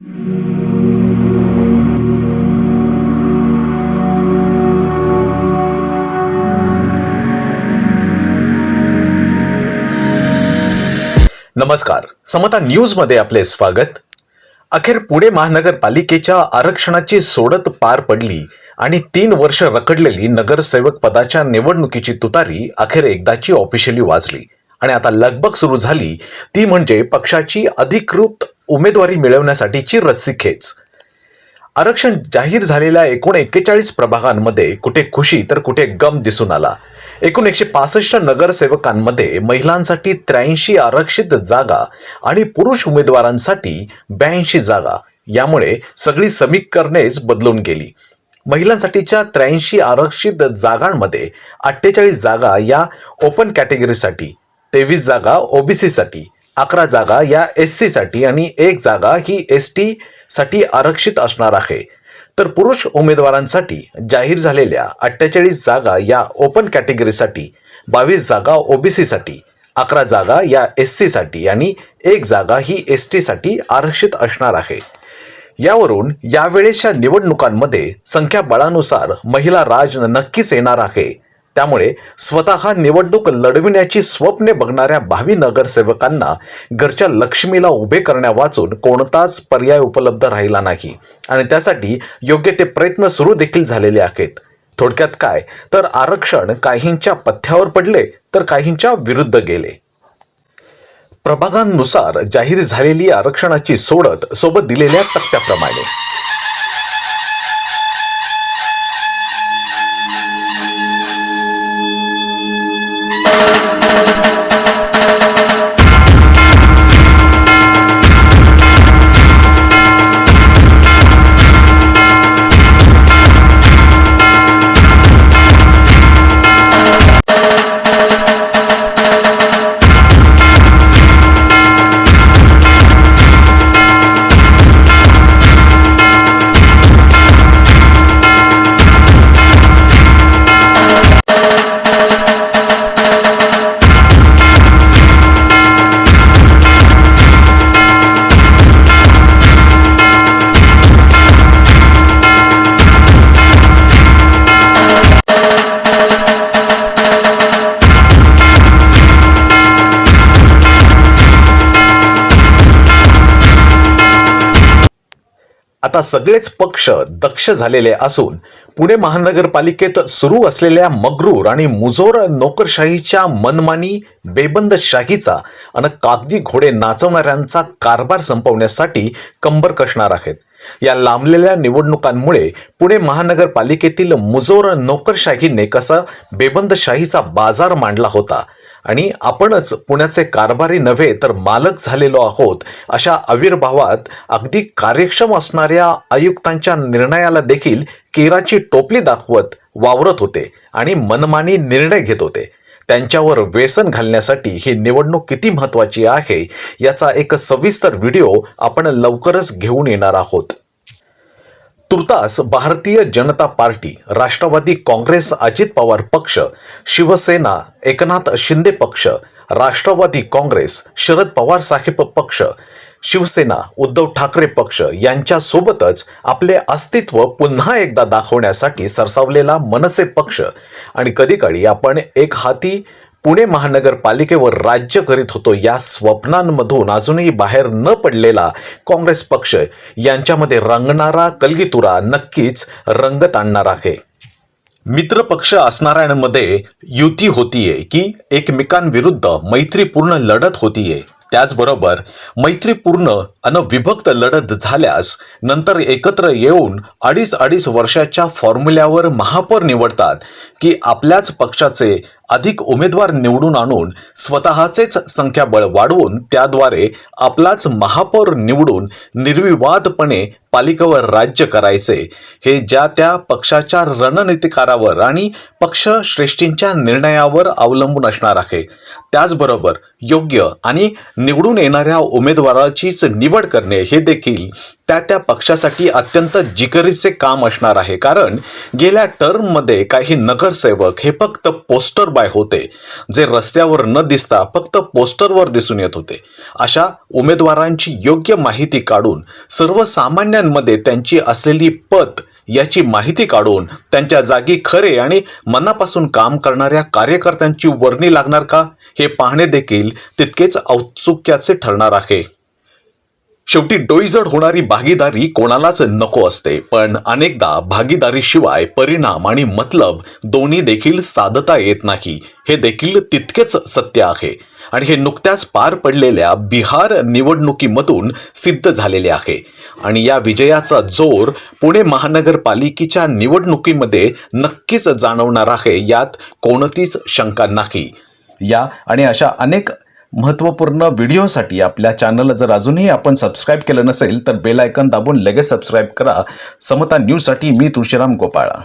नमस्कार. समता न्यूजमध्ये आपले स्वागत. अखेर पुणे महानगरपालिकेच्या आरक्षणाची सोडत पार पडली आणि तीन वर्ष रखडलेली नगरसेवक पदाच्या निवडणुकीची तुतारी अखेर एकदाची ऑफिशियली वाजली. आणि आता लगबग सुरू झाली. ती म्हणजे पक्षाची अधिकृत उमेदवारी मिळवण्यासाठीची रस्सीखेच. आरक्षण जाहीर झालेल्या एकूण एक्केचाळीस प्रभागांमध्ये कुठे खुशी तर कुठे गम दिसून आला. एकूण एकशे पासष्ट नगरसेवकांमध्ये महिलांसाठी त्र्याऐंशी आरक्षित जागा आणि पुरुष उमेदवारांसाठी ब्याऐंशी जागा. यामुळे सगळी समीकरणेच बदलून गेली. महिलांसाठीच्या त्र्याऐंशी आरक्षित जागांमध्ये अठ्ठेचाळीस जागा या ओपन कॅटेगरीसाठी तेवीस जागा ओबीसीसाठी अकरा जागा या एससाठी आणि एक जागा ही एस टी साठी आरक्षित असणार आहे. तर पुरुष उमेदवारांसाठी जाहीर झालेल्या अठ्ठेचाळीस जागा या ओपन कॅटेगरीसाठी बावीस जागा ओबीसीसाठी अकरा जागा या एससाठी आणि एक जागा ही एस टीसाठी आरक्षित असणार आहे. यावरून यावेळेच्या निवडणुकांमध्ये संख्याबळानुसार महिला राज नक्कीच येणार आहे. त्यामुळे स्वतः निवडणूक लढविण्याची स्वप्ने बघणाऱ्या भावी नगरसेवकांना घरच्या लक्ष्मीला उभे करण्या वाचून कोणताच पर्याय उपलब्ध राहिला नाही. आणि त्यासाठी योग्य ते प्रयत्न सुरू देखील झालेले आहेत. थोडक्यात काय? तर आरक्षण काहींच्या पथ्यावर पडले तर काहींच्या विरुद्ध गेले. प्रभागांनुसार जाहीर झालेली आरक्षणाची सोडत सोबत दिलेल्या तक्त्याप्रमाणे. आता सगळेच पक्ष दक्ष झालेले असून पुणे महानगरपालिकेत सुरू असलेल्या मगरूर आणि मुजोर नोकरशाहीच्या मनमानी बेबंदशाहीचा आणि कागदी घोडे नाचवणाऱ्यांचा कारभार संपवण्यासाठी कंबर कसणार आहेत? या लांबलेल्या निवडणुकांमुळे पुणे महानगरपालिकेतील मुजोर नोकरशाहीने कसा बेबंदशाहीचा बाजार मांडला होता? आणि आपणच पुण्याचे कारभारी नव्हे तर मालक झालेलो आहोत अशा आविर्भावात अगदी कार्यक्षम असणाऱ्या आयुक्तांच्या निर्णयाला देखील केराची टोपली दाखवत वावरत होते आणि मनमानी निर्णय घेत होते. त्यांच्यावर व्यसन घालण्यासाठी ही निवडणूक किती महत्त्वाची आहे याचा एक सविस्तर व्हिडिओ आपण लवकरच घेऊन येणार आहोत. तुर्तास भारतीय जनता पार्टी राष्ट्रवादी काँग्रेस अजित पवार पक्ष शिवसेना एकनाथ शिंदे पक्ष राष्ट्रवादी काँग्रेस शरद पवार साहेब पक्ष शिवसेना उद्धव ठाकरे पक्ष यांच्यासोबतच आपले अस्तित्व पुन्हा एकदा दाखवण्यासाठी सरसावलेला मनसे पक्ष. आणि कधीकाळी आपण एक हाती पुणे महानगरपालिकेवर राज्य करीत होतो. या स्वप्नांमधून अजूनही बाहेर न पडलेला काँग्रेस पक्ष यांच्यामध्ये रंगणारा कलगीतुरा नक्कीच रंगत आणणार आहे. मित्रपक्ष असणाऱ्यांमध्ये युती होतीये की एकमेकांविरुद्ध मैत्रीपूर्ण लढत होतीये. त्याचबरोबर मैत्रीपूर्ण अन विभक्त लढत झाल्यास नंतर एकत्र येऊन अडीच अडीच वर्षाच्या फॉर्म्युल्यावर महापौर निवडतात की आपल्याच पक्षाचे अधिक उमेदवार निवडून आणून स्वतःचेच संख्याबळ वाढवून त्याद्वारे आपलाच महापौर निवडून निर्विवादपणे पालिकेवर राज्य करायचे. हे ज्या त्या पक्षाच्या रणनीतिकारावर आणि पक्षश्रेष्ठींच्या निर्णयावर अवलंबून असणार आहे. त्याचबरोबर योग्य आणि निवडून येणाऱ्या उमेदवाराचीच निवड करणे हे देखील त्या त्या पक्षासाठी अत्यंत जिकरीचे काम असणार आहे. कारण गेल्या टर्ममध्ये काही नगरसेवक हे फक्त पोस्टर बाय होते जे रस्त्यावर न दिसता फक्त पोस्टरवर दिसून येत होते. अशा उमेदवारांची योग्य माहिती काढून सर्वसामान्यांमध्ये त्यांची असलेली पत याची माहिती काढून त्यांच्या जागी खरे आणि मनापासून काम करणाऱ्या कार्यकर्त्यांची वर्णी लागणार का? हे पाहणे देखील तितकेच औत्सुक्याचे ठरणार आहे. शेवटी डोईजड होणारी भागीदारी कोणालाच नको असते. पण अनेकदा भागीदारीशिवाय परिणाम आणि मतलब दोन्ही देखील साधता येत नाही. हे देखील तितकेच सत्य आहे. आणि हे नुकत्याच पार पडलेल्या बिहार निवडणुकीमधून सिद्ध झालेले आहे. आणि या विजयाचा जोर पुणे महानगरपालिकेच्या निवडणुकीमध्ये नक्कीच जाणवणार आहे यात कोणतीच शंका नाही. या आणि अशा अनेक महत्त्वपूर्ण व्हिडिओसाठी आपल्या चॅनलला जर अजूनही आपण सबस्क्राईब केलं नसेल तर बेल आयकन दाबून लगेच सबस्क्राईब करा. समता न्यूजसाठी मी तुळशीराम गोपाळा.